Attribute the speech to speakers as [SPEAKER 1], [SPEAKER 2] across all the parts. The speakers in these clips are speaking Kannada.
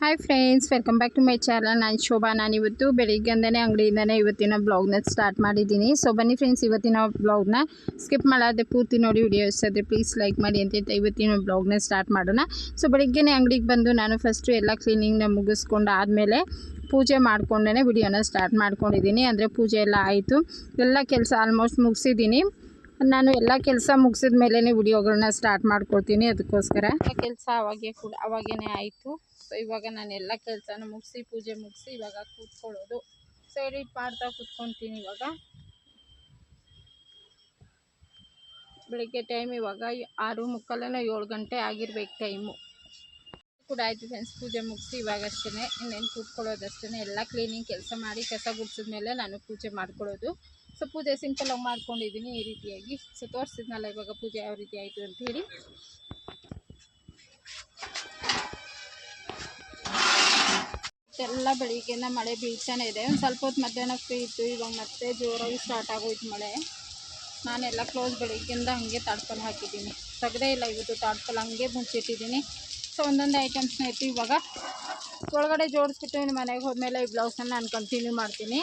[SPEAKER 1] Hi friends welcome back to my channel ನಾನು ಶೋಭಾ. ನಾನು ಇವತ್ತು ಬೆಳಿಗ್ಗೆಂದನೇ ಅಂಗಡಿಯಿಂದನೇ ಇವತ್ತಿನ ಬ್ಲಾಗ್ನ ಸ್ಟಾರ್ಟ್ ಮಾಡಿದ್ದೀನಿ. ಸೊ ಬನ್ನಿ ಫ್ರೆಂಡ್ಸ್ ಇವತ್ತಿನ ಬ್ಲಾಗ್ನ ಸ್ಕಿಪ್ ಮಾಡೋದೇ ಪೂರ್ತಿ ನೋಡಿ ವಿಡಿಯೋ ಇಷ್ಟ ಆದರೆ ಪ್ಲೀಸ್ ಲೈಕ್ ಮಾಡಿ ಅಂತ ಹೇಳ್ತಾ ಇವತ್ತಿನ ಬ್ಲಾಗ್ನ ಸ್ಟಾರ್ಟ್ ಮಾಡೋಣ. ಸೊ ಬೆಳಿಗ್ಗೆನೇ ಅಂಗಡಿಗೆ ಬಂದು ನಾನು ಫಸ್ಟು ಎಲ್ಲ ಕ್ಲೀನಿಂಗ್ನ ಮುಗಿಸ್ಕೊಂಡು ಆದಮೇಲೆ ಪೂಜೆ ಮಾಡ್ಕೊಂಡೇ ವಿಡಿಯೋನ ಸ್ಟಾರ್ಟ್ ಮಾಡ್ಕೊಂಡಿದ್ದೀನಿ. ಅಂದರೆ ಪೂಜೆ ಎಲ್ಲ ಆಯಿತು. ಎಲ್ಲ ಕೆಲಸ ಆಲ್ಮೋಸ್ಟ್ ಮುಗಿಸಿದ್ದೀನಿ. ನಾನು ಎಲ್ಲ ಕೆಲಸ ಮುಗಿಸಿದ ಮೇಲೇ ವಿಡಿಯೋಗಳನ್ನ ಸ್ಟಾರ್ಟ್ ಮಾಡ್ಕೊಳ್ತೀನಿ ಅದಕ್ಕೋಸ್ಕರ. ಕೆಲಸ ಅವಾಗೆ ಕೂಡ ಅವಾಗೇ ಆಯಿತು. ಸೊ ಇವಾಗ ನಾನು ಎಲ್ಲ ಕೆಲಸನ ಮುಗಿಸಿ, ಪೂಜೆ ಮುಗಿಸಿ ಇವಾಗ ಕೂತ್ಕೊಳ್ಳೋದು. ಸೊ ಎಡಿಟ್ ಮಾಡ್ತಾ ಕೂತ್ಕೊತೀನಿ ಇವಾಗ. ಬೆಳಿಗ್ಗೆ ಟೈಮ್ ಇವಾಗ ಆರು ಮುಕ್ಕಾಲೇನೋ ಏಳು ಗಂಟೆ ಆಗಿರ್ಬೇಕು ಟೈಮು ಕೂಡ ಆಯಿತು ಫ್ರೆಂಡ್ಸ್ ಪೂಜೆ ಮುಗಿಸಿ ಇವಾಗ ಅಷ್ಟೇ ಇನ್ನೇನು ಕೂತ್ಕೊಳ್ಳೋದಷ್ಟೇ ಎಲ್ಲ ಕ್ಲೀನಿಂಗ್ ಕೆಲಸ ಮಾಡಿ, ಕಸ ಗುಡಿಸಿದ ಮೇಲೆ ನಾನು ಪೂಜೆ ಮಾಡ್ಕೊಳ್ಳೋದು. ಸೊ ಪೂಜೆ ಸಿಂಪಲಾಗಿ ಮಾಡ್ಕೊಂಡಿದ್ದೀನಿ ಈ ರೀತಿಯಾಗಿ ಸೊ ತೋರಿಸಿದ್ನಲ್ಲ ಇವಾಗ ಪೂಜೆ ಯಾವ ರೀತಿ ಆಯಿತು ಅಂತ ಹೇಳಿ ಎಲ್ಲ ಬೆಳಿಗ್ಗೆಯಿಂದ ಮಳೆ ಬೀಳ್ತಾನೆ ಇದೆ ಒಂದು ಸ್ವಲ್ಪ ಹೊತ್ತು ಮಧ್ಯಾಹ್ನ ಫ್ರೀ ಇತ್ತು ಇವಾಗ ಮತ್ತೆ ಜೋರಾಗಿ ಸ್ಟಾರ್ಟ್ ಆಗೋಯ್ತು ಮಳೆ ನಾನೆಲ್ಲ ಕ್ಲೋಸ್ ಬೆಳಿಗ್ಗೆಯಿಂದ ಹಾಗೆ ತಾಡ್ಕೊಂಡು ಹಾಕಿದ್ದೀನಿ ತೆಗ್ದೇ ಇಲ್ಲ ಇವತ್ತು ತಾಡ್ಕೊಂಡು ಹಂಗೆ ಮುಚ್ಚಿಟ್ಟಿದ್ದೀನಿ ಸೊ ಒಂದೊಂದು ಐಟಮ್ಸ್ನ ಇತ್ತು ಇವಾಗ ಒಳಗಡೆ ಜೋಡಿಸ್ಬಿಟ್ಟು ಇನ್ನು ಮನೆಗೆ ಹೋದ್ಮೇಲೆ ಈ ಬ್ಲೌಸನ್ನು ನಾನು ಕಂಟಿನ್ಯೂ ಮಾಡ್ತೀನಿ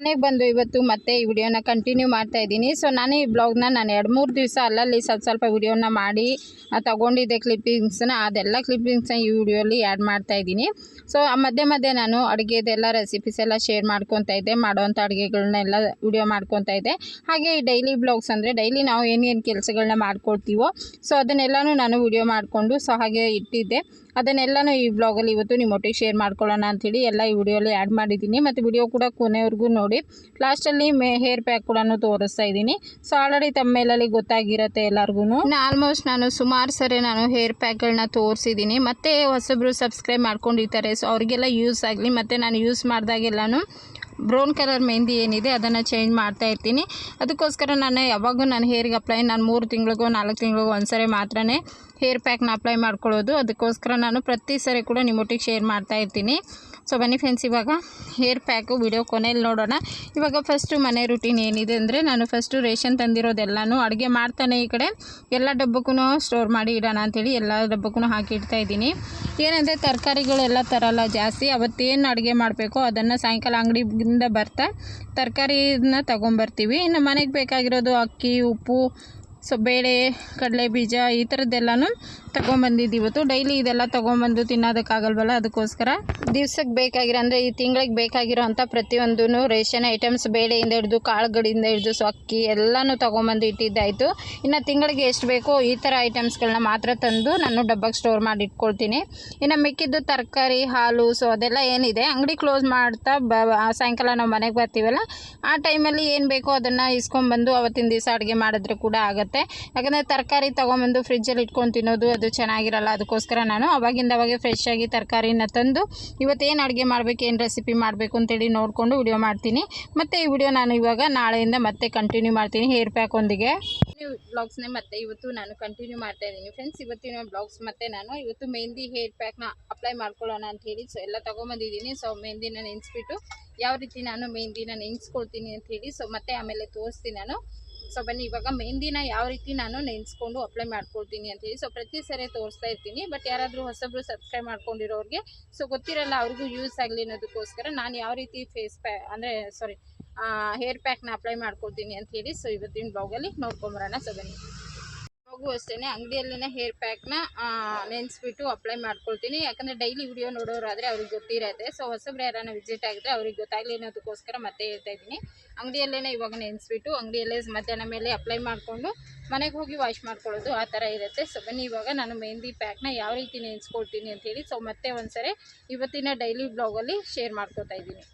[SPEAKER 1] ಮನೆಗೆ ಬಂದು ಇವತ್ತು ಮತ್ತೆ ಈ ವಿಡಿಯೋನ ಕಂಟಿನ್ಯೂ ಮಾಡ್ತಾ ಇದ್ದೀನಿ. ಸೊ ನಾನು ಈ ಬ್ಲಾಗ್ನ ನಾನು ಎರಡು ಮೂರು ದಿವಸ ಅಲ್ಲಲ್ಲಿ ಸ್ವಲ್ಪ ಸ್ವಲ್ಪ ವಿಡಿಯೋನ ಮಾಡಿ ತಗೊಂಡಿದ್ದೆ ಕ್ಲಿಪ್ಪಿಂಗ್ಸ್ನ ಅದೆಲ್ಲ ಕ್ಲಿಪ್ಪಿಂಗ್ಸ್ನ ಈ ವಿಡಿಯೋಲಿ ಆ್ಯಡ್ ಮಾಡ್ತಾ ಇದ್ದೀನಿ. ಸೊ ಮಧ್ಯೆ ಮಧ್ಯೆ ನಾನು ಅಡುಗೆದೆಲ್ಲ ರೆಸಿಪೀಸ್ ಎಲ್ಲ ಶೇರ್ ಮಾಡ್ಕೊತಾ ಇದ್ದೆ. ಮಾಡೋವಂಥ ಅಡುಗೆಗಳನ್ನೆಲ್ಲ ವಿಡಿಯೋ ಮಾಡ್ಕೊತಾ ಇದ್ದೆ. ಹಾಗೆ ಈ ಡೈಲಿ ಬ್ಲಾಗ್ಸ್ ಅಂದರೆ ಡೈಲಿ ನಾವು ಏನೇನು ಕೆಲಸಗಳನ್ನ ಮಾಡ್ಕೊಳ್ತೀವೋ ಸೊ ಅದನ್ನೆಲ್ಲನೂ ನಾನು ವಿಡಿಯೋ ಮಾಡಿಕೊಂಡು ಸೊ ಹಾಗೆ ಇಟ್ಟಿದ್ದೆ. ಅದನ್ನೆಲ್ಲನೂ ಈ ಬ್ಲಾಗಲ್ಲಿ ಇವತ್ತು ನಿಮ್ಮೊಟ್ಟಿಗೆ ಶೇರ್ ಮಾಡ್ಕೊಳ್ಳೋಣ ಅಂಥೇಳಿ ಎಲ್ಲ ಈ ವಿಡಿಯೋಲಿ ಆ್ಯಡ್ ಮಾಡಿದ್ದೀನಿ. ಮತ್ತು ವಿಡಿಯೋ ಕೂಡ ಕೊನೆವರೆಗೂ ನೋಡಿ. ಲಾಸ್ಟಲ್ಲಿ ಮೇ ಹೇರ್ ಪ್ಯಾಕ್ ಕೂಡ ತೋರಿಸ್ತಾ ಇದ್ದೀನಿ. ಸೊ ಆಲ್ರೆಡಿ ತಮ್ಮ ಮೇಲಲ್ಲಿ ಗೊತ್ತಾಗಿರುತ್ತೆ ಎಲ್ಲರಿಗೂ ಆಲ್ಮೋಸ್ಟ್ ನಾನು ಸುಮಾರು ಸರಿ ನಾನು ಹೇರ್ ಪ್ಯಾಕ್ಗಳನ್ನ ತೋರಿಸಿದ್ದೀನಿ. ಮತ್ತು ಹೊಸಬ್ರು ಸಬ್ಸ್ಕ್ರೈಬ್ ಮಾಡ್ಕೊಂಡಿರ್ತಾರೆ. ಸೊ ಅವ್ರಿಗೆಲ್ಲ ಯೂಸ್ ಆಗಲಿ, ಮತ್ತು ನಾನು ಯೂಸ್ ಮಾಡಿದಾಗೆಲ್ಲನೂ ಬ್ರೌನ್ ಕಲರ್ ಮೆಹಂದಿ ಏನಿದೆ ಅದನ್ನು ಚೇಂಜ್ ಮಾಡ್ತಾ ಇರ್ತೀನಿ. ಅದಕ್ಕೋಸ್ಕರ ನಾನು ಯಾವಾಗೂ ನಾನು ಹೇರಿಗೆ ಅಪ್ಲೈ ನಾನು ಮೂರು ತಿಂಗಳಿಗೋ, ನಾಲ್ಕು ತಿಂಗಳಿಗೋ ಒಂದ್ಸರಿ ಮಾತ್ರ ಹೇರ್ ಪ್ಯಾಕ್ನ ಅಪ್ಲೈ ಮಾಡ್ಕೊಳ್ಳೋದು. ಅದಕ್ಕೋಸ್ಕರ ನಾನು ಪ್ರತಿ ಸರಿ ಕೂಡ ನಿಮ್ಮೊಟ್ಟಿಗೆ ಶೇರ್ ಮಾಡ್ತಾ ಇರ್ತೀನಿ. ಸೊ ಬನ್ನಿ ಫ್ರೆಂಡ್ಸ್ ಇವಾಗ ಹೇರ್ ಪ್ಯಾಕು ವಿಡಿಯೋ ಕೊನೆಯಲ್ಲಿ ನೋಡೋಣ. ಇವಾಗ ಫಸ್ಟು ಮನೆ ರೂಟೀನ್ ಏನಿದೆ ಅಂದರೆ ನಾನು ಫಸ್ಟು ರೇಷನ್ ತಂದಿರೋದೆಲ್ಲನೂ ಅಡುಗೆ ಮಾಡ್ತಾನೆ ಈ ಕಡೆ. ಎಲ್ಲ ಡಬ್ಬಕ್ಕೂ ಸ್ಟೋರ್ ಮಾಡಿ ಇಡೋಣ ಅಂಥೇಳಿ ಎಲ್ಲ ಡಬ್ಬಕ್ಕೂ ಹಾಕಿ ಇಡ್ತಾ ಇದ್ದೀನಿ. ಏನಂದರೆ ತರಕಾರಿಗಳೆಲ್ಲ ತರಲ್ಲ ಜಾಸ್ತಿ. ಅವತ್ತೇನು ಅಡುಗೆ ಮಾಡಬೇಕೋ ಅದನ್ನು ಸಾಯಂಕಾಲ ಅಂಗಡಿಯಿಂದ ಬರ್ತಾ ತರಕಾರಿನ ತೊಗೊಂಬರ್ತೀವಿ. ಇನ್ನು ಮನೆಗೆ ಬೇಕಾಗಿರೋದು ಅಕ್ಕಿ, ಉಪ್ಪು ಸೊ ಬೇಳೆ ಕಡಲೆ ಬೀಜ ಈ ಥರದ್ದೆಲ್ಲನೂ ತೊಗೊಂಬಂದಿದ್ದು ಇವತ್ತು ಡೈಲಿ ಇದೆಲ್ಲ ತೊಗೊಂಬಂದು ತಿನ್ನೋದಕ್ಕಾಗಲ್ವಲ್ಲ? ಅದಕ್ಕೋಸ್ಕರ ದಿವ್ಸಕ್ಕೆ ಬೇಕಾಗಿರೋ, ಅಂದರೆ ಈ ತಿಂಗಳಿಗೆ ಬೇಕಾಗಿರೋ ಅಂಥ ಪ್ರತಿಯೊಂದೂ ರೇಷನ್ ಐಟಮ್ಸ್, ಬೇಳೆಯಿಂದ ಹಿಡಿದು, ಕಾಳುಗಳಿಂದ ಹಿಡಿದು ಸೊ ಅಕ್ಕಿ ಎಲ್ಲನೂ ತೊಗೊಂಬಂದು ಇಟ್ಟಿದ್ದಾಯಿತು. ಇನ್ನು ತಿಂಗಳಿಗೆ ಎಷ್ಟು ಬೇಕೋ ಈ ಥರ ಐಟಮ್ಸ್ಗಳನ್ನ ಮಾತ್ರ ತಂದು ನಾನು ಡಬ್ಬಕ್ಕೆ ಸ್ಟೋರ್ ಮಾಡಿ ಇಟ್ಕೊಳ್ತೀನಿ. ಇನ್ನು ಮಿಕ್ಕಿದ್ದು ತರಕಾರಿ, ಹಾಲು, ಸೊ ಅದೆಲ್ಲ ಏನಿದೆ, ಅಂಗಡಿ ಕ್ಲೋಸ್ ಮಾಡ್ತಾ ಬ ಸಾಯಂಕಾಲ ನಾವು ಮನೆಗೆ ಬರ್ತೀವಲ್ಲ, ಆ ಟೈಮಲ್ಲಿ ಏನು ಬೇಕೋ ಅದನ್ನು ಇಸ್ಕೊಂಬಂದು ಅವತ್ತಿನ ದಿವಸ ಅಡುಗೆ ಮಾಡಿದ್ರೆ ಕೂಡ ಆಗುತ್ತೆ. ಯಾಕಂದರೆ ತರಕಾರಿ ತೊಗೊಂಬಂದು ಫ್ರಿಜ್ಜಲ್ಲಿ ಇಟ್ಕೊಂಡು ತಿನ್ನೋದು ಅದು ಚೆನ್ನಾಗಿರಲ್ಲ. ಅದಕ್ಕೋಸ್ಕರ ನಾನು ಅವಾಗಿಂದ ಅವಾಗೆ ಫ್ರೆಶ್ ಆಗಿ ತರಕಾರಿನ ತಂದು ಇವತ್ತೇನು ಅಡುಗೆ ಮಾಡಬೇಕು, ಏನು ರೆಸಿಪಿ ಮಾಡಬೇಕು ಅಂತೇಳಿ ನೋಡಿಕೊಂಡು ವಿಡಿಯೋ ಮಾಡ್ತೀನಿ. ಮತ್ತು ಈ ವಿಡಿಯೋ ನಾನು ಇವಾಗ ನಾಳೆಯಿಂದ ಮತ್ತೆ ಕಂಟಿನ್ಯೂ ಮಾಡ್ತೀನಿ ಹೇರ್ ಪ್ಯಾಕ್ ಒಂದಿಗೆ. ಬ್ಲಾಗ್ಸ್ನೇ ಮತ್ತೆ ಇವತ್ತು ನಾನು ಕಂಟಿನ್ಯೂ ಮಾಡ್ತಾ ಇದ್ದೀನಿ. ಫ್ರೆಂಡ್ಸ್ ಇವತ್ತಿನ ಬ್ಲಾಗ್ಸ್ ಮತ್ತೆ ನಾನು ಇವತ್ತು ಮೆಹಂದಿ ಹೇರ್ ಪ್ಯಾಕ್ನ ಅಪ್ಲೈ ಮಾಡ್ಕೊಳ್ಳೋಣ ಅಂತ ಹೇಳಿ ಸೊ ಎಲ್ಲ ತೊಗೊಂಬಂದಿದ್ದೀನಿ. ಸೊ ಮೆಹಂದಿನ ನೆನೆಸ್ಬಿಟ್ಟು ಯಾವ ರೀತಿ ನಾನು ಮೆಹಂದಿನ ನೆನೆಸ್ಕೊಳ್ತೀನಿ ಅಂತ ಹೇಳಿ ಸೊ ಮತ್ತೆ ಆಮೇಲೆ ತೋರಿಸ್ತೀನಿ ನಾನು. ಸೊ ಬನ್ನಿ, ಇವಾಗ ಮೆಹಂದಿನ ಯಾವ ರೀತಿ ನಾನು ನೆನೆಸ್ಕೊಂಡು ಅಪ್ಲೈ ಮಾಡ್ಕೊಳ್ತೀನಿ ಅಂತ ಹೇಳಿ. ಸೊ ಪ್ರತಿ ಸರಿ ತೋರಿಸ್ತಾ ಇರ್ತೀನಿ ಬಟ್ ಯಾರಾದರೂ ಹೊಸಬ್ರು ಸಬ್ಸ್ಕ್ರೈಬ್ ಮಾಡ್ಕೊಂಡಿರೋರಿಗೆ ಸೊ ಗೊತ್ತಿರಲ್ಲ ಅವ್ರಿಗೂ ಯೂಸ್ ಆಗಲಿ ಅನ್ನೋದಕ್ಕೋಸ್ಕರ ನಾನು ಯಾವ ರೀತಿ ಫೇಸ್ ಪ್ಯಾ ಅಂದರೆ ಸಾರಿ ಹೇರ್ ಪ್ಯಾಕ್ನ ಅಪ್ಲೈ ಮಾಡ್ಕೊಳ್ತೀನಿ ಅಂತ ಹೇಳಿ. ಸೊ ಇವತ್ತಿನ ಬ್ಲಾಗಲ್ಲಿ ನೋಡ್ಕೊಂಬರೋಣ ಸೊ ಬನ್ನಿ. ಹೋಗು ಅಷ್ಟೇ ಅಂಗಡಿಯಲ್ಲೇ ಹೇರ್ ಪ್ಯಾಕ್ನ ನೆನೆಸ್ಬಿಟ್ಟು ಅಪ್ಲೈ ಮಾಡ್ಕೊಳ್ತೀನಿ. ಯಾಕಂದರೆ ಡೈಲಿ ವಿಡಿಯೋ ನೋಡೋರಾದರೆ ಅವ್ರಿಗೆ ಗೊತ್ತಿರತ್ತೆ. ಸೊ ಹೊಸಬ್ರು ಯಾರನ್ನ ವಿಸಿಟ್ ಆಗಿದ್ರೆ ಅವ್ರಿಗೆ ಗೊತ್ತಾಗಲಿ ಅನ್ನೋದಕ್ಕೋಸ್ಕರ ಮತ್ತೆ ಹೇಳ್ತಾ ಇದ್ದೀನಿ. ಅಂಗಡಿಯಲ್ಲೇ ಇವಾಗ ನೆನೆಸ್ಬಿಟ್ಟು, ಅಂಗಡಿಯಲ್ಲೇ ಮಧ್ಯಾಹ್ನ ಮೇಲೆ ಅಪ್ಲೈ ಮಾಡಿಕೊಂಡು, ಮನೆಗೆ ಹೋಗಿ ವಾಶ್ ಮಾಡ್ಕೊಳ್ಳೋದು ಆ ಥರ ಇರುತ್ತೆ. ಸೊ ಬನ್ನಿ ಇವಾಗ ನಾನು ಮೆಹಂದಿ ಪ್ಯಾಕ್ನ ಯಾವ ರೀತಿ ನೆನೆಸ್ಕೊಳ್ತೀನಿ ಅಂತೇಳಿ ಸೊ ಮತ್ತೆ ಒಂದ್ಸರಿ ಇವತ್ತಿನ ಡೈಲಿ ಬ್ಲಾಗಲ್ಲಿ ಶೇರ್ ಮಾಡ್ಕೊತಾ ಇದ್ದೀನಿ.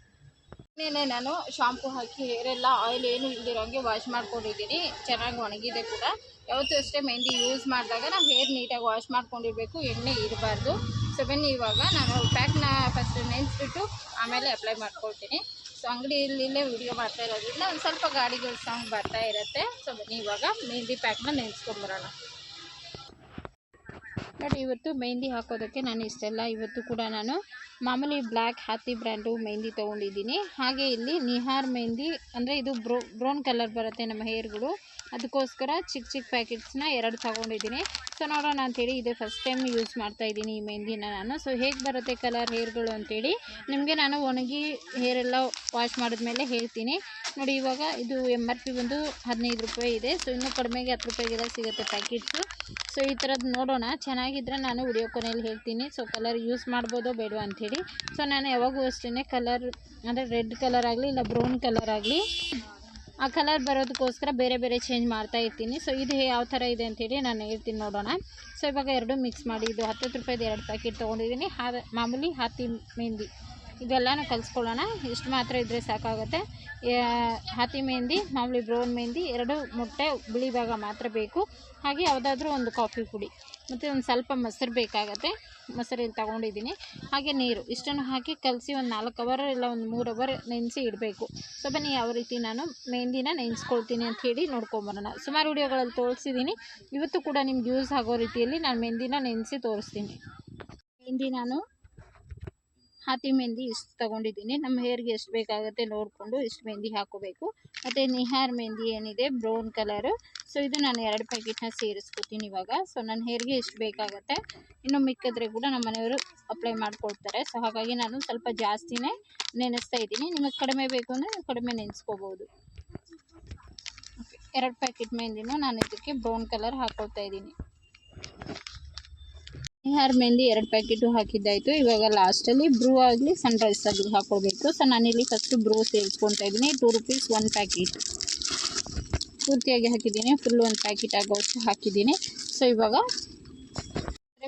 [SPEAKER 1] ಇನ್ನೇನೆ ನಾನು ಶಾಂಪು ಹಾಕಿ ಹೇರೆಲ್ಲ ಆಯಿಲ್ ಏನು ಇಲ್ದಿರೋಂಗೆ ವಾಶ್ ಮಾಡ್ಕೊಂಡಿದ್ದೀನಿ. ಚೆನ್ನಾಗಿ ಒಣಗಿದೆ ಕೂಡ. ಯಾವತ್ತೂ ಅಷ್ಟೇ ಮೆಹಂದಿ ಯೂಸ್ ಮಾಡಿದಾಗ ನಾವು ಹೇರ್ ನೀಟಾಗಿ ವಾಶ್ ಮಾಡ್ಕೊಂಡಿರಬೇಕು, ಎಣ್ಣೆ ಇರಬಾರ್ದು. ಸೊ ಬನ್ನಿ ಇವಾಗ ನಾನು ಪ್ಯಾಕ್ನ ಫಸ್ಟ್ ನೆನೆಸ್ಬಿಟ್ಟು ಆಮೇಲೆ ಅಪ್ಲೈ ಮಾಡ್ಕೊಳ್ತೀನಿ. ಸೊ ಅಂಗಡಿಯಲ್ಲೇ ವಿಡಿಯೋ ಮಾಡ್ತಾ ಇರೋದ್ರಿಂದ ಒಂದು ಸ್ವಲ್ಪ ಗಾಡಿಗಳು ಸಾಂಗ್ ಬರ್ತಾ ಇರುತ್ತೆ. ಸೊ ಬನ್ನಿ ಇವಾಗ ಮೆಹಂದಿ ಪ್ಯಾಕ್ನ ನೆನೆಸ್ಕೊಂಡ್ಬರೋಣ ಬಟ್ ಇವತ್ತು ಮೆಹಂದಿ ಹಾಕೋದಕ್ಕೆ ನಾನು ಇಷ್ಟೆಲ್ಲ. ಇವತ್ತು ಕೂಡ ನಾನು ಮಾಮೂಲಿ ಬ್ಲ್ಯಾಕ್ ಹ್ಯಾತಿ ಬ್ರ್ಯಾಂಡು ಮೆಹಂದಿ ತೊಗೊಂಡಿದ್ದೀನಿ. ಹಾಗೆ ಇಲ್ಲಿ ನಿಹಾರ್ ಮೆಹಂದಿ, ಅಂದರೆ ಇದು ಬ್ರೋ ಬ್ರೌನ್ ಕಲರ್ ಬರುತ್ತೆ ನಮ್ಮ ಹೇರ್ಗಳು ಅದಕ್ಕೋಸ್ಕರ ಚಿಕ್ಕ ಚಿಕ್ಕ ಪ್ಯಾಕೆಟ್ಸ್ನ ಎರಡು ತೊಗೊಂಡಿದ್ದೀನಿ. ಸೊ ನೋಡೋಣ ಅಂಥೇಳಿ ಇದೇ ಫಸ್ಟ್ ಟೈಮ್ ಯೂಸ್ ಮಾಡ್ತಾ ಇದ್ದೀನಿ ಈ ಮೆಹಂದಿನ ನಾನು. ಸೊ ಹೇಗೆ ಬರುತ್ತೆ ಕಲರ್ ಹೇರ್ಗಳು ಅಂತೇಳಿ ನಿಮಗೆ ನಾನು ಒಣಗಿ ಹೇರೆಲ್ಲ ವಾಶ್ ಮಾಡಿದ್ಮೇಲೆ ಹೇಳ್ತೀನಿ. ನೋಡಿ ಇವಾಗ ಇದು ಎಂ ಆರ್ ಪಿ ಬಂದು ಹದಿನೈದು ರೂಪಾಯಿ ಇದೆ. ಸೊ ಇನ್ನೂ ಕಡಿಮೆಗೆ ಹತ್ತು ರೂಪಾಯಿಗೆಲ್ಲ ಸಿಗುತ್ತೆ ಪ್ಯಾಕೆಟ್ಸು ಸೊ ಈ ಥರದ್ದು ನೋಡೋಣ. ಚೆನ್ನಾಗಿದ್ದರೆ ನಾನು ವಿಡಿಯೋ ಕೊನೆಯಲ್ಲಿ ಹೇಳ್ತೀನಿ. ಸೊ ಕಲರ್ ಯೂಸ್ ಮಾಡ್ಬೋದೋ ಬೇಡೋ ಅಂಥೇಳಿ ಸೊ ನಾನು ಯಾವಾಗೂ ಅಷ್ಟೇ ಕಲರ್ ಅಂದರೆ ರೆಡ್ ಕಲರ್ ಆಗಲಿ ಇಲ್ಲ ಬ್ರೌನ್ ಕಲರ್ ಆಗಲಿ ಆ ಕಲರ್ ಬರೋದಕ್ಕೋಸ್ಕರ ಬೇರೆ ಬೇರೆ ಚೇಂಜ್ ಮಾಡ್ತಾ ಇರ್ತೀನಿ. ಸೊ ಇದು ಯಾವ ಥರ ಇದೆ ಅಂತೇಳಿ ನಾನು ಹೇಳ್ತೀನಿ ನೋಡೋಣ. ಸೊ ಇವಾಗ ಎರಡು ಮಿಕ್ಸ್ ಮಾಡಿ, ಇದು ಹತ್ತತ್ತು ರೂಪಾಯಿದು ಎರಡು ಪ್ಯಾಕೆಟ್ ತೊಗೊಂಡಿದ್ದೀನಿ. ಹಾ ಮಾಮೂಲಿ ಹಾತಿ ಮೆಹಂದಿ ಇದೆಲ್ಲನೂ ಕಲಿಸ್ಕೊಳ್ಳೋಣ. ಇಷ್ಟು ಮಾತ್ರ ಇದ್ದರೆ ಸಾಕಾಗುತ್ತೆ. ಹಾತಿ ಮೆಹಂದಿ ಮಾಮೂಲಿ ಬ್ರೌನ್ ಮೆಹಂದಿ ಎರಡು ಮೊಟ್ಟೆ, ಬಿಳಿ ಭಾಗ ಮಾತ್ರ ಬೇಕು. ಹಾಗೆ ಯಾವುದಾದ್ರೂ ಒಂದು ಕಾಫಿ ಪುಡಿ. ಮತ್ತು ಒಂದು ಸ್ವಲ್ಪ ಮೊಸರು ಬೇಕಾಗತ್ತೆ. ಮೊಸರು ತೊಗೊಂಡಿದ್ದೀನಿ. ಹಾಗೆ ನೀರು. ಇಷ್ಟನ್ನು ಹಾಕಿ ಕಲಸಿ ಒಂದು ನಾಲ್ಕು ಅವರ್ ಇಲ್ಲ ಒಂದು ಮೂರು ಅವರ್ ನೆನೆಸಿ ಇಡಬೇಕು. ಸೊ, ಬನ್ನಿ ಯಾವ ರೀತಿ ನಾನು ಮೆಹಂದಿನ ನೆನೆಸ್ಕೊಳ್ತೀನಿ ಅಂತ ಹೇಳಿ ನೋಡ್ಕೊಂಬರೋಣ ಸುಮಾರು ವಿಡಿಯೋಗಳಲ್ಲಿ ತೋರಿಸಿದ್ದೀನಿ. ಇವತ್ತು ಕೂಡ ನಿಮ್ಗೆ ಯೂಸ್ ಆಗೋ ರೀತಿಯಲ್ಲಿ ನಾನು ಮೆಹಂದಿನ ನೆನೆಸಿ ತೋರಿಸ್ತೀನಿ. ಮೆಹಂದಿ ನಾನು ಹಾತಿ ಮೆಹಂದಿ ಇಷ್ಟು ತೊಗೊಂಡಿದ್ದೀನಿ. ನಮ್ಮ ಹೇರ್ಗೆ ಎಷ್ಟು ಬೇಕಾಗುತ್ತೆ ನೋಡಿಕೊಂಡು ಇಷ್ಟು ಮೆಹಂದಿ ಹಾಕೋಬೇಕು. ಮತ್ತು ನಿಹಾರ್ ಮೆಹಂದಿ ಏನಿದೆ ಬ್ರೌನ್ ಕಲರು ಸೊ ಇದು ನಾನು ಎರಡು ಪ್ಯಾಕೆಟ್ನ ಸೇರಿಸ್ಕೊತೀನಿ ಇವಾಗ. ಸೊ ನನ್ನ ಹೇರ್ಗೆ ಎಷ್ಟು ಬೇಕಾಗುತ್ತೆ, ಇನ್ನು ಮಿಕ್ಕಿದ್ರೆ ಕೂಡ ನಮ್ಮ ಮನೆಯವರು ಅಪ್ಲೈ ಮಾಡಿಕೊಡ್ತಾರೆ. ಸೊ ಹಾಗಾಗಿ ನಾನು ಸ್ವಲ್ಪ ಜಾಸ್ತಿನೇ ನೆನೆಸ್ತಾ ಇದ್ದೀನಿ. ನಿಮಗೆ ಕಡಿಮೆ ಬೇಕು ಅಂದರೆ ಕಡಿಮೆ ನೆನೆಸ್ಕೋಬೋದು. ಎರಡು ಪ್ಯಾಕೆಟ್ ಮೆಹಂದಿನೂ ನಾನು ಇದಕ್ಕೆ ಬ್ರೌನ್ ಕಲರ್ ಹಾಕೊಳ್ತಾ ಇದ್ದೀನಿ. ನಿಹಾರ್ ಮೆಹಂದಿ ಎರಡು ಪ್ಯಾಕೆಟು ಹಾಕಿದ್ದಾಯಿತು. ಇವಾಗ ಲಾಸ್ಟಲ್ಲಿ ಬ್ರೂ ಆಗಲಿ ಸನ್ರೈಸ್ ಆಗಲಿ ಹಾಕ್ಕೊಳ್ಬೇಕು ಸೊ ನಾನಿಲ್ಲಿ ಫಸ್ಟು ಬ್ರೂ ಸೇರಿಸ್ಕೊತಾ ಇದ್ದೀನಿ ಟೂ ರುಪೀಸ್ ಒನ್ ಪ್ಯಾಕೆಟ್ ಪೂರ್ತಿಯಾಗಿ ಹಾಕಿದ್ದೀನಿ. ಫುಲ್ ಒಂದು ಪ್ಯಾಕೆಟ್ ಆಗೋಷ್ಟು ಹಾಕಿದ್ದೀನಿ. ಸೊ ಇವಾಗ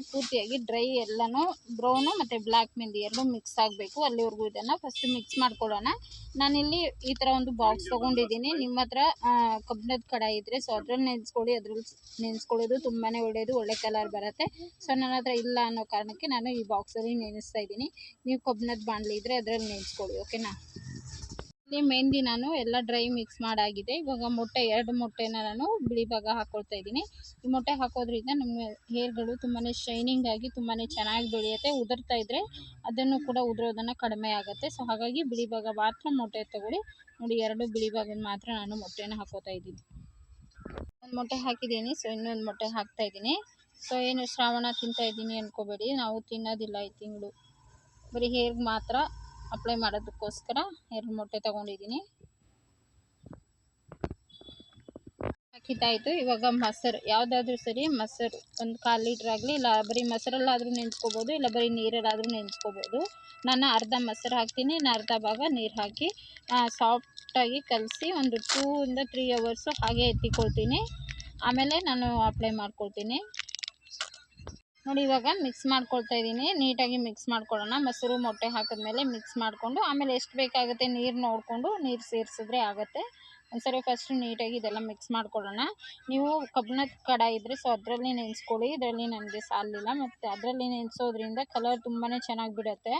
[SPEAKER 1] ಪೂರ್ತಿಯಾಗಿ ಡ್ರೈ ಎಲ್ಲಾನು ಬ್ರೌನು ಮತ್ತು ಬ್ಲ್ಯಾಕ್ ಮೆಹಂದಿ ಎರಡು ಮಿಕ್ಸ್ ಆಗಬೇಕು. ಅಲ್ಲಿವರೆಗೂ ಇದನ್ನು ಫಸ್ಟ್ ಮಿಕ್ಸ್ ಮಾಡ್ಕೊಳ್ಳೋಣ. ನಾನಿಲ್ಲಿ ಈ ಥರ ಒಂದು ಬಾಕ್ಸ್ ತೊಗೊಂಡಿದ್ದೀನಿ. ನಿಮ್ಮ ಹತ್ರ ಕಬ್ಬಿಣದ ಕಡಾಯಿ ಇದ್ದರೆ ಸೊ ಅದ್ರಲ್ಲಿ ನೆನೆಸ್ಕೊಳ್ಳಿ. ಅದ್ರಲ್ಲಿ ನೆನೆಸ್ಕೊಳ್ಳೋದು ತುಂಬಾ ಒಳ್ಳೆಯದು ಒಳ್ಳೆ ಕಲರ್ ಬರುತ್ತೆ. ಸೊ ನನ್ನ ಹತ್ರ ಇಲ್ಲ ಅನ್ನೋ ಕಾರಣಕ್ಕೆ ನಾನು ಈ ಬಾಕ್ಸಲ್ಲಿ ನೆನೆಸ್ತಾ ಇದ್ದೀನಿ. ನೀವು ಕಬ್ಬಿಣದ ಬಾಣಲಿ ಇದ್ದರೆ ಅದರಲ್ಲಿ ನೆನೆಸ್ಕೊಳ್ಳಿ ಓಕೆನಾ ಇಲ್ಲಿ ಮೆಹಂದಿ ನಾನು ಎಲ್ಲ ಡ್ರೈ ಮಿಕ್ಸ್ ಮಾಡಾಗಿದೆ. ಇವಾಗ ಮೊಟ್ಟೆ, ಎರಡು ಮೊಟ್ಟೆನ ನಾನು ಬಿಳಿ ಭಾಗ ಹಾಕೊಳ್ತಾ ಇದ್ದೀನಿ. ಈ ಮೊಟ್ಟೆ ಹಾಕೋದ್ರಿಂದ ನಮ್ಮ ಹೇರ್ಗಳು ತುಂಬಾ ಶೈನಿಂಗ್ ಆಗಿ ತುಂಬಾ ಚೆನ್ನಾಗಿ ಬೆಳೆಯುತ್ತೆ. ಉದುರ್ತಾ ಇದ್ದರೆ ಅದನ್ನು ಕೂಡ ಉದುರೋದನ್ನು ಕಡಿಮೆ ಆಗುತ್ತೆ. ಸೊ ಹಾಗಾಗಿ ಬಿಳಿ ಭಾಗ ಮಾತ್ರ ಮೊಟ್ಟೆ ತಗೊಳ್ಳಿ. ನೋಡಿ, ಎರಡು ಬಿಳಿ ಭಾಗ ಮಾತ್ರ ನಾನು ಮೊಟ್ಟೆನ ಹಾಕೋತಾ ಇದ್ದೀನಿ. ಒಂದು ಮೊಟ್ಟೆ ಹಾಕಿದ್ದೀನಿ. ಸೊ ಇನ್ನೊಂದು ಮೊಟ್ಟೆ ಹಾಕ್ತಾ ಇದ್ದೀನಿ. ಸೊ ಏನು ಶ್ರಾವಣ ತಿಂತಾ ಇದ್ದೀನಿ ಅನ್ಕೋಬೇಡಿ. ನಾವು ತಿನ್ನೋದಿಲ್ಲ ಈ ತಿಂಗಳು. ಬರೀ ಹೇರ್ಗೆ ಮಾತ್ರ ಅಪ್ಲೈ ಮಾಡೋದಕ್ಕೋಸ್ಕರ ಎರಡು ಮೊಟ್ಟೆ ತೊಗೊಂಡಿದ್ದೀನಿ. ಹಾಕಿದ್ದಾಯಿತು ಇವಾಗ ಮೊಸರು, ಯಾವುದಾದ್ರೂ ಸರಿ ಮೊಸರು, ಒಂದು ಕಾಲು ಲೀಟ್ರ್ ಆಗಲಿ, ಇಲ್ಲ ಬರೀ ಮೊಸರಲ್ಲಾದರೂ ನೆನೆಸ್ಕೋಬೋದು, ಇಲ್ಲ ಬರೀ ನೀರಲ್ಲಾದರೂ ನೆನೆಸ್ಕೋಬೋದು. ನಾನು ಅರ್ಧ ಮೊಸರು ಹಾಕ್ತೀನಿ ನಾನು ಅರ್ಧ ಭಾಗ ನೀರು ಹಾಕಿ ಸಾಫ್ಟಾಗಿ ಕಲಸಿ ಒಂದು ಟೂ ಇಂದ ತ್ರೀ ಅವರ್ಸು ಹಾಗೆ ಎತ್ತಿಕೊಳ್ತೀನಿ. ಆಮೇಲೆ ನಾನು ಅಪ್ಲೈ ಮಾಡ್ಕೊಳ್ತೀನಿ. ನೋಡಿ ಇವಾಗ ಮಿಕ್ಸ್ ಮಾಡ್ಕೊಳ್ತಾ ಇದ್ದೀನಿ. ನೀಟಾಗಿ ಮಿಕ್ಸ್ ಮಾಡ್ಕೊಳ್ಳೋಣ. ಮೊಸರು, ಮೊಟ್ಟೆ ಹಾಕಿದ್ಮೇಲೆ ಮಿಕ್ಸ್ ಮಾಡಿಕೊಂಡು, ಆಮೇಲೆ ಎಷ್ಟು ಬೇಕಾಗುತ್ತೆ ನೀರು ನೋಡಿಕೊಂಡು ನೀರು ಸೇರಿಸಿದ್ರೆ ಆಗುತ್ತೆ. ಒಂದ್ಸರಿ ಫಸ್ಟು ನೀಟಾಗಿ ಇದೆಲ್ಲ ಮಿಕ್ಸ್ ಮಾಡ್ಕೊಳ್ಳೋಣ. ನೀವು ಕಬ್ಬಿಣದ ಕಡ ಇದ್ದರೆ ಸೊ ಅದರಲ್ಲಿ ನೆನೆಸ್ಕೊಳ್ಳಿ. ಇದರಲ್ಲಿ ನನಗೆ ಸಾಲಿಲ್ಲ. ಮತ್ತು ಅದರಲ್ಲಿ ನೆನೆಸೋದ್ರಿಂದ ಕಲರ್ ತುಂಬಾ ಚೆನ್ನಾಗಿ ಬಿಡುತ್ತೆ.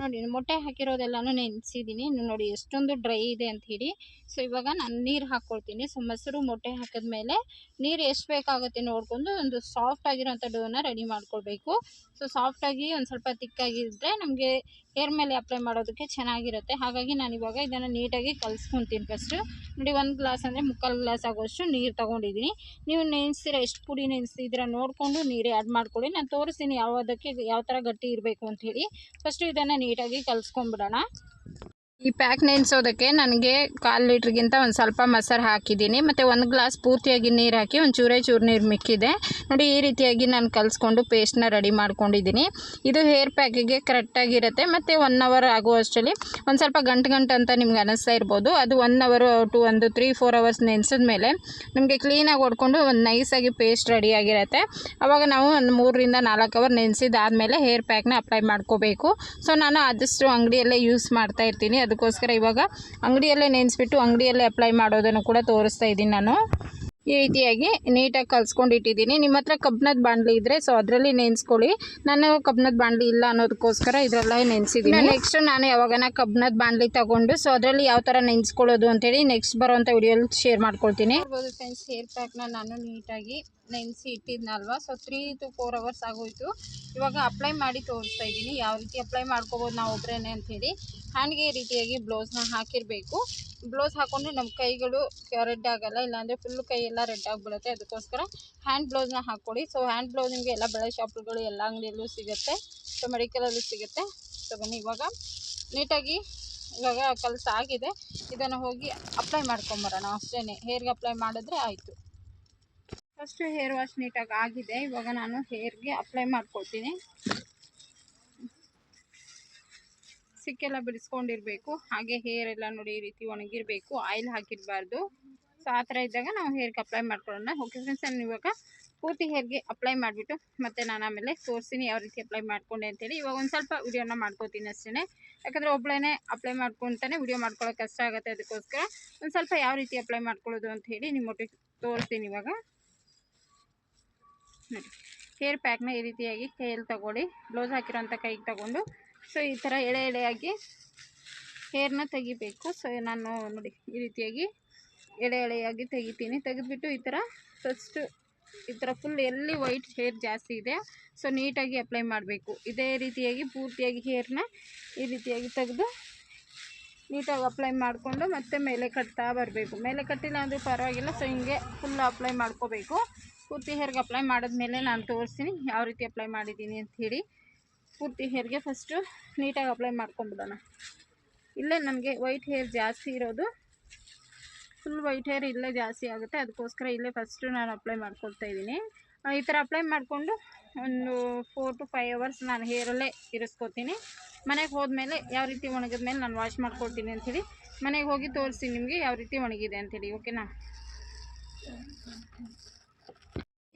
[SPEAKER 1] ನೋಡಿ ಮೊಟ್ಟೆ ಹಾಕಿರೋದೆಲ್ಲನೂ ನೆನೆಸಿದ್ದೀನಿ ನೋಡಿ ಎಷ್ಟೊಂದು ಡ್ರೈ ಇದೆ ಅಂತ ಹೇಳಿ. ಸೊ ಇವಾಗ ನಾನು ನೀರು ಹಾಕ್ಕೊಳ್ತೀನಿ ಸೊ ಮೊಸರು ಮೊಟ್ಟೆ ಹಾಕಿದ್ಮೇಲೆ ನೀರು ಎಷ್ಟು ಬೇಕಾಗುತ್ತೆ ನೋಡಿಕೊಂಡು ಒಂದು ಸಾಫ್ಟ್ ಆಗಿರೋಂಥ ಡೋನ ರೆಡಿ ಮಾಡ್ಕೊಳ್ಬೇಕು. ಸೊ ಸಾಫ್ಟಾಗಿ ಒಂದು ಸ್ವಲ್ಪ ತಿಕ್ಕಾಗಿದ್ದರೆ ನಮಗೆ ಹೇರ್ ಮೇಲೆ ಅಪ್ಲೈ ಮಾಡೋದಕ್ಕೆ ಚೆನ್ನಾಗಿರುತ್ತೆ. ಹಾಗಾಗಿ ನಾನು ಇವಾಗ ಇದನ್ನು ನೀಟಾಗಿ ಕಲಿಸ್ಕೊತೀನಿ ಫಸ್ಟು ನೋಡಿ, ಒಂದು ಗ್ಲಾಸ್ ಅಂದರೆ ಮುಕ್ಕಾಲು ಗ್ಲಾಸ್ ಆಗೋಷ್ಟು ನೀರು ತೊಗೊಂಡಿದ್ದೀನಿ ನೀವು ನೆನೆಸ್ತೀರ ಎಷ್ಟು ಪುಡಿ ನೆನೆಸ್ತಿದ್ದೀರ ನೋಡಿಕೊಂಡು ನೀರು ಆ್ಯಡ್ ಮಾಡ್ಕೊಳ್ಳಿ. ನಾನು ತೋರಿಸ್ತೀನಿ ಯಾವುದಕ್ಕೆ, ಯಾವ ಥರ ಗಟ್ಟಿ ಇರಬೇಕು ಅಂಥೇಳಿ ಫಸ್ಟು ಇದನ್ನು ನೀಟಾಗಿ ಕಲಿಸ್ಕೊಂಬಿಡೋಣ ಈ ಪ್ಯಾಕ್ ನೆನೆಸೋದಕ್ಕೆ ನನಗೆ ಕಾಲು ಲೀಟ್ರಿಗಿಂತ ಒಂದು ಸ್ವಲ್ಪ ಮೊಸರು ಹಾಕಿದ್ದೀನಿ. ಮತ್ತು ಒಂದು ಗ್ಲಾಸ್ ಪೂರ್ತಿಯಾಗಿ ನೀರು ಹಾಕಿ ಒಂದು ಚೂರೇ ಚೂರು ನೀರು ಮಿಕ್ಕಿದೆ. ನೋಡಿ, ಈ ರೀತಿಯಾಗಿ ನಾನು ಕಲಿಸ್ಕೊಂಡು ಪೇಸ್ಟ್ನ ರೆಡಿ ಮಾಡ್ಕೊಂಡಿದ್ದೀನಿ. ಇದು ಹೇರ್ ಪ್ಯಾಕಿಗೆ ಕರೆಕ್ಟಾಗಿರುತ್ತೆ ಮತ್ತು ಒನ್ ಅವರ್ ಆಗುವಷ್ಟರಲ್ಲಿ ಒಂದು ಸ್ವಲ್ಪ ಗಂಟು ಗಂಟು ಅಂತ ನಿಮ್ಗೆ ಅನಿಸ್ತಾ ಇರ್ಬೋದು. ಅದು ಒನ್ ಅವರು ಟು ಒಂದು ತ್ರೀ ಫೋರ್ ಅವರ್ಸ್ ನೆನೆಸಿದ ಮೇಲೆ ನಿಮಗೆ ಕ್ಲೀನಾಗಿ ಹೊಡ್ಕೊಂಡು ಒಂದು ನೈಸಾಗಿ ಪೇಸ್ಟ್ ರೆಡಿಯಾಗಿರುತ್ತೆ ಆವಾಗ ನಾವು ಒಂದು ಮೂರರಿಂದ ನಾಲ್ಕು ಅವರ್ ನೆನೆಸಿದಾದ್ಮೇಲೆ ಹೇರ್ ಪ್ಯಾಕ್ನ ಅಪ್ಲೈ ಮಾಡ್ಕೋಬೇಕು. ಸೊ ನಾನು ಆದಷ್ಟು ಅಂಗಡಿಯಲ್ಲೇ ಯೂಸ್ ಮಾಡ್ತಾ ಇರ್ತೀನಿ. ಅದಕ್ಕೋಸ್ಕರ ಇವಾಗ ಅಂಗಡಿಯಲ್ಲೇ ನೆನೆಸ್ಬಿಟ್ಟು ಅಂಗಡಿಯಲ್ಲೇ ಅಪ್ಲೈ ಮಾಡೋದನ್ನು ಕೂಡ ತೋರಿಸ್ತಾ ಇದ್ದೀನಿ ನಾನು. ಈ ರೀತಿಯಾಗಿ ನೀಟಾಗಿ ಕಲ್ಸ್ಕೊಂಡು ಇಟ್ಟಿದ್ದೀನಿ. ನಿಮ್ಮ ಹತ್ರ ಕಬ್ಬಿಣದ ಬಾಣಲಿ ಇದ್ದರೆ ಸೊ ಅದರಲ್ಲಿ ನೆನೆಸ್ಕೊಳ್ಳಿ. ನಾನು ಕಬ್ಬಿಣದ ಬಾಣಲಿ ಇಲ್ಲ ಅನ್ನೋದಕ್ಕೋಸ್ಕರ ಇದರಲ್ಲೇ ನೆನೆಸಿದ್ದೀನಿ. ನೆಕ್ಸ್ಟ್ ನಾನು ಯಾವಾಗನ ಕಬ್ಬಿಣದ ಬಾಣಲಿ ತಗೊಂಡು ಸೊ ಅದರಲ್ಲಿ ಯಾವ ಥರ ನೆನೆಸ್ಕೊಳ್ಳೋದು ಅಂತೇಳಿ ನೆಕ್ಸ್ಟ್ ಬರುವಂಥ ವಿಡಿಯೋಲಿ ಶೇರ್ ಮಾಡ್ಕೊಳ್ತೀನಿ. ಫ್ರೆಂಡ್ಸ್ ಹೇರ್ ಪ್ಯಾಕ್ನ ನಾನು ನೀಟಾಗಿ ನೆನೆಸಿ ಇಟ್ಟಿದ್ನಲ್ವ? So three to four hours ಆಗೋಯಿತು. ಇವಾಗ ಅಪ್ಲೈ ಮಾಡಿ ತೋರಿಸ್ತಾ ಇದ್ದೀನಿ. ಯಾವ ರೀತಿ ಅಪ್ಲೈ ಮಾಡ್ಕೋಬೋದು ನಾವು ಒಬ್ಬರೇನೆ ಅಂಥೇಳಿ ಹ್ಯಾಂಡ್ಗೆ ಈ ರೀತಿಯಾಗಿ ಬ್ಲೌಸ್ನ ಹಾಕಿರಬೇಕು. ಬ್ಲೌಸ್ ಹಾಕೊಂಡ್ರೆ ನಮ್ಮ ಕೈಗಳು ರೆಡ್ ಆಗಲ್ಲ, ಇಲ್ಲಾಂದರೆ ಫುಲ್ ಕೈ ಎಲ್ಲ ರೆಡ್ ಆಗಿಬಿಡುತ್ತೆ. ಅದಕ್ಕೋಸ್ಕರ ಹ್ಯಾಂಡ್ ಬ್ಲೌಸ್ನ ಹಾಕೊಳ್ಳಿ ಸೊ ಹ್ಯಾಂಡ್ ಬ್ಲೌಸ್ ನಿಮಗೆ ಎಲ್ಲ ಬೆಳೆ ಶಾಪ್ಗಳು, ಎಲ್ಲ ಅಂಗಡಿಯಲ್ಲೂ ಸಿಗುತ್ತೆ. ಸೊ ಮೆಡಿಕಲಲ್ಲೂ ಸಿಗುತ್ತೆ. ಸೊ ಬನ್ನಿ, ಇವಾಗ ನೀಟಾಗಿ ಇವಾಗ ಕೆಲಸ ಆಗಿದೆ. ಇದನ್ನು ಹೋಗಿ ಅಪ್ಲೈ ಮಾಡ್ಕೊಂಬರೋಣ. ಅಷ್ಟೇ ಹೇರ್ಗೆ ಅಪ್ಲೈ ಮಾಡಿದ್ರೆ ಆಯಿತು. ಫಸ್ಟು ಹೇರ್ ವಾಶ್ ನೀಟಾಗಿ ಆಗಿದೆ. ಇವಾಗ ನಾನು ಹೇರ್ಗೆ ಅಪ್ಲೈ ಮಾಡ್ಕೊಳ್ತೀನಿ. ಸಿಕ್ಕೆಲ್ಲ ಬಿಡಿಸ್ಕೊಂಡಿರಬೇಕು. ಹಾಗೆ ಹೇರ್ ಎಲ್ಲ ನೋಡಿ ಈ ರೀತಿ ಒಣಗಿರಬೇಕು. ಆಯಿಲ್ ಹಾಕಿರಬಾರ್ದು. ಸೊ ಆ ಥರ ಇದ್ದಾಗ ನಾವು ಹೇರ್ಗೆ ಅಪ್ಲೈ ಮಾಡ್ಕೊಳ್ಳೋಣ. ಓಕೆ ಫ್ರೆಂಡ್ಸ್ ನಾನು ಇವಾಗ ಪೂರ್ತಿ ಹೇರ್ಗೆ ಅಪ್ಲೈ ಮಾಡಿಬಿಟ್ಟು ಮತ್ತೆ ನಾನು ಆಮೇಲೆ ತೋರಿಸ್ತೀನಿ ಯಾವ ರೀತಿ ಅಪ್ಲೈ ಮಾಡ್ಕೊಂಡೆ ಅಂತೇಳಿ. ಇವಾಗ ಒಂದು ಸ್ವಲ್ಪ ವಿಡಿಯೋನ ಮಾಡ್ಕೋತೀನಿ ಅಷ್ಟೇ ಯಾಕಂದರೆ ಒಬ್ಬಳೇ ಅಪ್ಲೈ ಮಾಡ್ಕೊತಾನೆ ವಿಡಿಯೋ ಮಾಡ್ಕೊಳ್ಳೋಕೆ ಕಷ್ಟ ಆಗುತ್ತೆ ಅದಕ್ಕೋಸ್ಕರ. ಒಂದು ಸ್ವಲ್ಪ ಯಾವ ರೀತಿ ಅಪ್ಲೈ ಮಾಡ್ಕೊಳ್ಳೋದು ಅಂತ ಹೇಳಿ ನಿಮ್ಮ ನಿಮ್ಮೊಟ್ಟಿಗೆ ತೋರಿಸ್ತೀನಿ ಇವಾಗ. ನೋಡಿ ಹೇರ್ ಪ್ಯಾಕ್ನ ಈ ರೀತಿಯಾಗಿ ಕೈಯಲ್ಲಿ ತಗೊಳ್ಳಿ. ಬ್ಲೌಸ್ ಹಾಕಿರೋಂಥ ಕೈಗೆ ತಗೊಂಡು ಸೊ ಈ ಥರ ಎಳೆ ಎಳೆಯಾಗಿ ಹೇರ್ನ ತೆಗಿಬೇಕು. ಸೊ ನಾನು ನೋಡಿ, ಈ ರೀತಿಯಾಗಿ ಎಳೆ ಎಳೆಯಾಗಿ ತೆಗಿತೀನಿ. ತೆಗೆದ್ಬಿಟ್ಟು ಈ ಥರ ಫಸ್ಟು ಈ ಥರ ಫುಲ್ ಎಲ್ಲಿ ವೈಟ್ ಹೇರ್ ಜಾಸ್ತಿ ಇದೆ ಸೊ ನೀಟಾಗಿ ಅಪ್ಲೈ ಮಾಡಬೇಕು. ಇದೇ ರೀತಿಯಾಗಿ ಪೂರ್ತಿಯಾಗಿ ಹೇರ್ನ ಈ ರೀತಿಯಾಗಿ ತೆಗೆದು ನೀಟಾಗಿ ಅಪ್ಲೈ ಮಾಡಿಕೊಂಡು ಮತ್ತೆ ಮೇಲೆ ಕಟ್ತಾ ಬರಬೇಕು. ಮೇಲೆ ಕಟ್ಟಿಲ್ಲ ಅಂದರೆ ಪರವಾಗಿಲ್ಲ ಸೊ ಹಿಂಗೆ ಫುಲ್ ಅಪ್ಲೈ ಮಾಡ್ಕೋಬೇಕು. ಪೂರ್ತಿ ಹೇರ್ಗೆ ಅಪ್ಲೈ ಮಾಡಿದ್ಮೇಲೆ ನಾನು ತೋರಿಸ್ತೀನಿ, ಯಾವ ರೀತಿ ಅಪ್ಲೈ ಮಾಡಿದ್ದೀನಿ ಅಂತ ಹೇಳಿ. ಪೂರ್ತಿ ಹೇರ್ಗೆ ಫಸ್ಟು ನೀಟಾಗಿ ಅಪ್ಲೈ ಮಾಡ್ಕೊಂಬಿಡೋಣ. ಇಲ್ಲೇ ನನಗೆ ವೈಟ್ ಹೇರ್ ಜಾಸ್ತಿ ಇರೋದು. ಫುಲ್ ವೈಟ್ ಹೇರ್ ಇಲ್ಲೇ ಜಾಸ್ತಿ ಆಗುತ್ತೆ. ಅದಕ್ಕೋಸ್ಕರ ಇಲ್ಲೇ ಫಸ್ಟು ನಾನು ಅಪ್ಲೈ ಮಾಡ್ಕೊಳ್ತಾ ಇದ್ದೀನಿ. ಈ ಥರ ಅಪ್ಲೈ ಮಾಡಿಕೊಂಡು ಒಂದು ಫೋರ್ ಟು ಫೈವ್ ಅವರ್ಸ್ ನಾನು ಹೇರಲ್ಲೇ ಇರಿಸ್ಕೊತೀನಿ. ಮನೆಗೆ ಹೋದ್ಮೇಲೆ ಯಾವ ರೀತಿ ಒಣಗಿದ ಮೇಲೆ ನಾನು ವಾಶ್ ಮಾಡ್ಕೊಳ್ತೀನಿ ಅಂಥೇಳಿ ಮನೆಗೆ ಹೋಗಿ ತೋರಿಸ್ತೀನಿ ನಿಮಗೆ ಯಾವ ರೀತಿ ಒಣಗಿದೆ ಅಂಥೇಳಿ ಓಕೆನಾ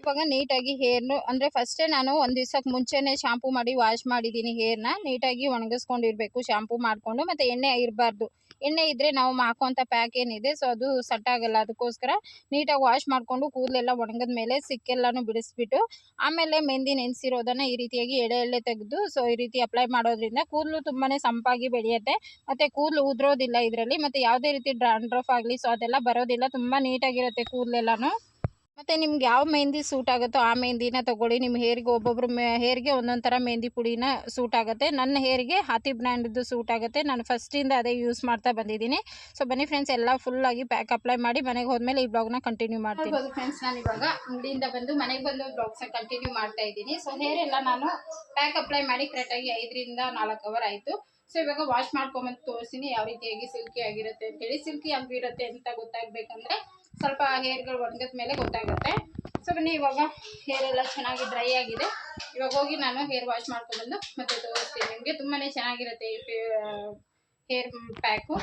[SPEAKER 1] ಇವಾಗ ನೀಟಾಗಿ ಹೇರ್ನು, ಅಂದರೆ ಫಸ್ಟೇ ನಾನು ಒಂದು ದಿವ್ಸಕ್ಕೆ ಮುಂಚೆನೇ ಶಾಂಪೂ ಮಾಡಿ ವಾಶ್ ಮಾಡಿದ್ದೀನಿ ಹೇರ್ನ. ನೀಟಾಗಿ ಒಣಗಿಸ್ಕೊಂಡಿರ್ಬೇಕು ಶಾಂಪೂ ಮಾಡಿಕೊಂಡು, ಮತ್ತು ಎಣ್ಣೆ ಇರಬಾರ್ದು. ಎಣ್ಣೆ ಇದ್ದರೆ ನಾವು ಹಾಕುವಂಥ ಪ್ಯಾಕ್ ಏನಿದೆ ಸೊ ಅದು ಸೆಟ್ ಆಗಲ್ಲ. ಅದಕ್ಕೋಸ್ಕರ ನೀಟಾಗಿ ವಾಶ್ ಮಾಡಿಕೊಂಡು, ಕೂದಲೆಲ್ಲ ಒಣಗಿದ ಮೇಲೆ ಸಿಕ್ಕೆಲ್ಲನೂ ಬಿಡಿಸ್ಬಿಟ್ಟು, ಆಮೇಲೆ ಮೆಹಂದಿ ನೆನೆಸಿರೋದನ್ನು ಈ ರೀತಿಯಾಗಿ ಎಳೆ ಎಳೆ ತೆಗೆದು ಸೊ ಈ ರೀತಿ ಅಪ್ಲೈ ಮಾಡೋದ್ರಿಂದ ಕೂದಲು ತುಂಬಾ ಸಂಪಾಗಿ ಬೆಳೆಯುತ್ತೆ. ಮತ್ತು ಕೂದಲು ಉದುರೋದಿಲ್ಲ ಇದರಲ್ಲಿ, ಮತ್ತು ಯಾವುದೇ ರೀತಿ ಡ್ರಾಂಡ್ರಫ್ ಆಗಲಿ ಸೊ ಅದೆಲ್ಲ ಬರೋದಿಲ್ಲ. ತುಂಬ ನೀಟಾಗಿರುತ್ತೆ ಕೂದಲೆಲ್ಲನೂ. ಮತ್ತು ನಿಮ್ಗೆ ಯಾವ ಮೆಹಂದಿ ಸೂಟ್ ಆಗುತ್ತೋ ಆ ಮೆಹಂದಿನ ತೊಗೊಳ್ಳಿ. ನಿಮ್ಮ ಹೇರಿಗೆ ಒಬ್ಬೊಬ್ರು ಮೆ ಹೇರಿಗೆ ಒಂದೊಂದು ಥರ ಮೆಹಂದಿ ಪುಡಿನ ಸೂಟ್ ಆಗುತ್ತೆ. ನನ್ನ ಹೇರಿಗೆ ಹಾತಿ ಬ್ರ್ಯಾಂಡ್ದು ಸೂಟ್ ಆಗುತ್ತೆ. ನಾನು ಫಸ್ಟಿಂದ ಅದೇ ಯೂಸ್ ಮಾಡ್ತಾ ಬಂದಿದ್ದೀನಿ. ಸೊ ಬನ್ನಿ ಫ್ರೆಂಡ್ಸ್ ಎಲ್ಲ ಫುಲ್ಲಾಗಿ ಪ್ಯಾಕ್ ಅಪ್ಲೈ ಮಾಡಿ ಮನೆಗೆ ಹೋದ್ಮೇಲೆ ಈ ಬ್ಲಾಗ್ನ ಕಂಟಿನ್ಯೂ ಮಾಡ್ತೀನಿ. ಫ್ರೆಂಡ್ಸ್ ನಾನು ಇವಾಗ ಅಂಗಡಿಯಿಂದ ಬಂದು ಮನೆಗೆ ಬಂದು ಬ್ಲಾಗ್ಸ್ನ ಕಂಟಿನ್ಯೂ ಮಾಡ್ತಾ ಇದ್ದೀನಿ. ಸೊ ಹೇರ್ ಎಲ್ಲ ನಾನು ಪ್ಯಾಕ್ ಅಪ್ಲೈ ಮಾಡಿ ಕರೆಕ್ಟಾಗಿ ಐದರಿಂದ ನಾಲ್ಕು ಅವರ್ ಆಯಿತು. ಸೊ ಇವಾಗ ವಾಶ್ ಮಾಡ್ಕೊಂಬಂದು ತೋರಿಸ್ತೀನಿ ಯಾವ ರೀತಿಯಾಗಿ ಸಿಲ್ಕಿ ಆಗಿರುತ್ತೆ ಅಂತೇಳಿ ಸಿಲ್ಕಿ ಆಗಿರುತ್ತೆ ಅಂತ ಗೊತ್ತಾಗಬೇಕಂದ್ರೆ ಸ್ವಲ್ಪ ಹೇರ್ಗಳು ಒಣಗಿದ ಮೇಲೆ ಗೊತ್ತಾಗುತ್ತೆ. ಸೊ ಬನ್ನಿ, ಇವಾಗ ಹೇರ್ ಎಲ್ಲ ಚೆನ್ನಾಗಿ ಡ್ರೈ ಆಗಿದೆ. ಇವಾಗ ಹೋಗಿ ನಾನು ಹೇರ್ ವಾಶ್ ಮಾಡ್ಕೊಂಡ್ಬಂದು ಮತ್ತೆ ತೋರಿಸ್ತೀನಿ. ನಿಮಗೆ ತುಂಬಾ ಚೆನ್ನಾಗಿರುತ್ತೆ ಈ ಹೇರ್ ಪ್ಯಾಕು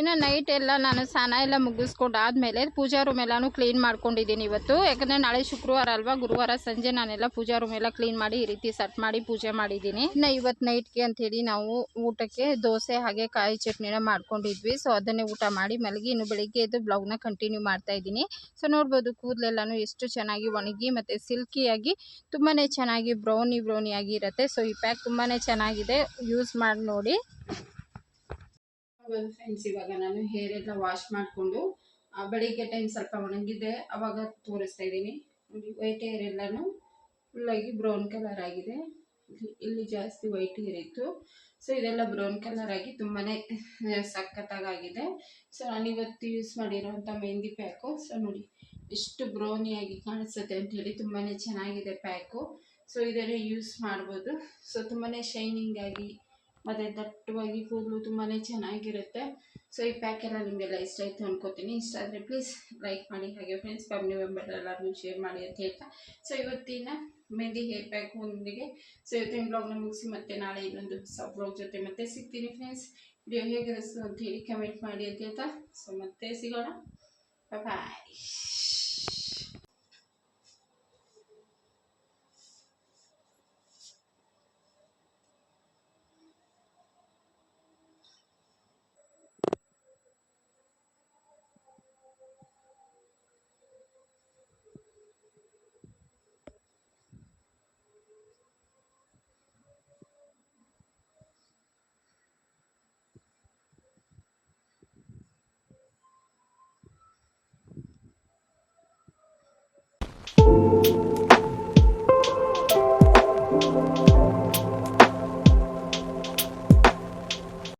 [SPEAKER 1] ಇನ್ನು ನೈಟ್ ಎಲ್ಲ ನಾನು ಸ್ನಾನ ಎಲ್ಲ ಮುಗಿಸ್ಕೊಂಡು ಆದಮೇಲೆ ಪೂಜಾ ರೂಮ್ ಎಲ್ಲಾನು ಕ್ಲೀನ್ ಮಾಡ್ಕೊಂಡಿದ್ದೀನಿ ಇವತ್ತು. ಯಾಕಂದರೆ ನಾಳೆ ಶುಕ್ರವಾರ ಅಲ್ವಾ? ಗುರುವಾರ ಸಂಜೆ ನಾನೆಲ್ಲ ಪೂಜಾ ರೂಮ್ ಎಲ್ಲ ಕ್ಲೀನ್ ಮಾಡಿ ಈ ರೀತಿ ಸೆಟ್ ಮಾಡಿ ಪೂಜೆ ಮಾಡಿದ್ದೀನಿ. ಇನ್ನು ಇವತ್ತು ನೈಟ್ಗೆ ಅಂಥೇಳಿ ನಾವು ಊಟಕ್ಕೆ ದೋಸೆ ಹಾಗೆ ಕಾಯಿ ಚಟ್ನಿನ ಮಾಡ್ಕೊಂಡಿದ್ವಿ. ಸೊ ಅದನ್ನೇ ಊಟ ಮಾಡಿ ಮಲಗಿ ಇನ್ನು ಬೆಳಿಗ್ಗೆ ಎದ್ದು ಬ್ಲಾಗ್ನ ಕಂಟಿನ್ಯೂ ಮಾಡ್ತಾ ಇದ್ದೀನಿ. ಸೊ ನೋಡ್ಬೋದು ಕೂದಲೆಲ್ಲಾನು ಎಷ್ಟು ಚೆನ್ನಾಗಿ ಒಣಗಿ ಮತ್ತು ಸಿಲ್ಕಿಯಾಗಿ ತುಂಬಾ ಚೆನ್ನಾಗಿ ಬ್ರೌನಿ ಬ್ರೌನಿ ಆಗಿ ಇರುತ್ತೆ. ಸೊ ಈ ಪ್ಯಾಕ್ ತುಂಬಾ ಚೆನ್ನಾಗಿದೆ. ಯೂಸ್ ಮಾಡಿ ನೋಡಿ. ಒಂದು ಫ್ರೆಂಡ್ಸ್ ಇವಾಗ ನಾನು ಹೇರ್ ಎಲ್ಲ ವಾಶ್ ಮಾಡಿಕೊಂಡು ಬೆಳಿಗ್ಗೆ ಟೈಮ್ ಸ್ವಲ್ಪ ಒಣಗಿದೆ, ಅವಾಗ ತೋರಿಸ್ತಾ ಇದ್ದೀನಿ. ನೋಡಿ ವೈಟ್ ಹೇರ್ ಎಲ್ಲನೂ ಫುಲ್ಲಾಗಿ ಬ್ರೌನ್ ಕಲರ್ ಆಗಿದೆ. ಇಲ್ಲಿ- ಜಾಸ್ತಿ ವೈಟ್ ಹೇರ್ ಇತ್ತು. ಸೊ ಇದೆಲ್ಲ ಬ್ರೌನ್ ಕಲರ್ ಆಗಿ ತುಂಬಾ ಸಖತ್ತಾಗಿದೆ ಸೊ ನಾನು ಇವತ್ತು ಯೂಸ್ ಮಾಡಿರೋಂಥ ಮೆಹಂದಿ ಪ್ಯಾಕು ಸೊ ನೋಡಿ, ಎಷ್ಟು ಬ್ರೌನಿಯಾಗಿ ಕಾಣಿಸುತ್ತೆ ಅಂಥೇಳಿ ತುಂಬಾ ಚೆನ್ನಾಗಿದೆ ಪ್ಯಾಕು ಸೊ ಇದನ್ನು ಯೂಸ್ ಮಾಡ್ಬೋದು. ಸೊ ತುಂಬಾ ಶೈನಿಂಗ್ ಆಗಿ ಮತ್ತು ದಟ್ಟವಾಗಿ ಕೂದಲು ತುಂಬಾ ಚೆನ್ನಾಗಿರುತ್ತೆ. ಸೊ ಈ ಪ್ಯಾಕ್ ಎಲ್ಲ ನಿಮಗೆಲ್ಲ ಇಷ್ಟ ಆಯಿತು ಅನ್ಕೋತೀನಿ. ಇಷ್ಟ ಆದರೆ ಪ್ಲೀಸ್ ಲೈಕ್ ಮಾಡಿ. ಹಾಗೆ ಫ್ರೆಂಡ್ಸ್ ಫ್ಯಾಮಿಲಿ ಮೆಂಬರ್ ಎಲ್ಲರಿಗೂ ಶೇರ್ ಮಾಡಿ ಅಂತ ಹೇಳ್ತಾ. ಸೊ ಇವತ್ತಿನ ಮೆಹಂದಿ ಹೇರ್ ಪ್ಯಾಕ್ ಒಂದಿಗೆ. ಸೊ ಇವತ್ತಿನ ಬ್ಲಾಗ್ನ ಮುಗಿಸಿ ಮತ್ತೆ ನಾಳೆ ಇನ್ನೊಂದು ಹೊಸ ಬ್ಲಾಗ್ ಜೊತೆ ಮತ್ತೆ ಸಿಗ್ತೀನಿ ಫ್ರೆಂಡ್ಸ್ ವಿಡಿಯೋ ಹೇಗೆ ಅಂತ ಹೇಳಿ ಕಮೆಂಟ್ ಮಾಡಿ ಅಂತ ಹೇಳ್ತಾ. ಸೊ ಮತ್ತೆ ಸಿಗೋಣ. ಬಾಯ್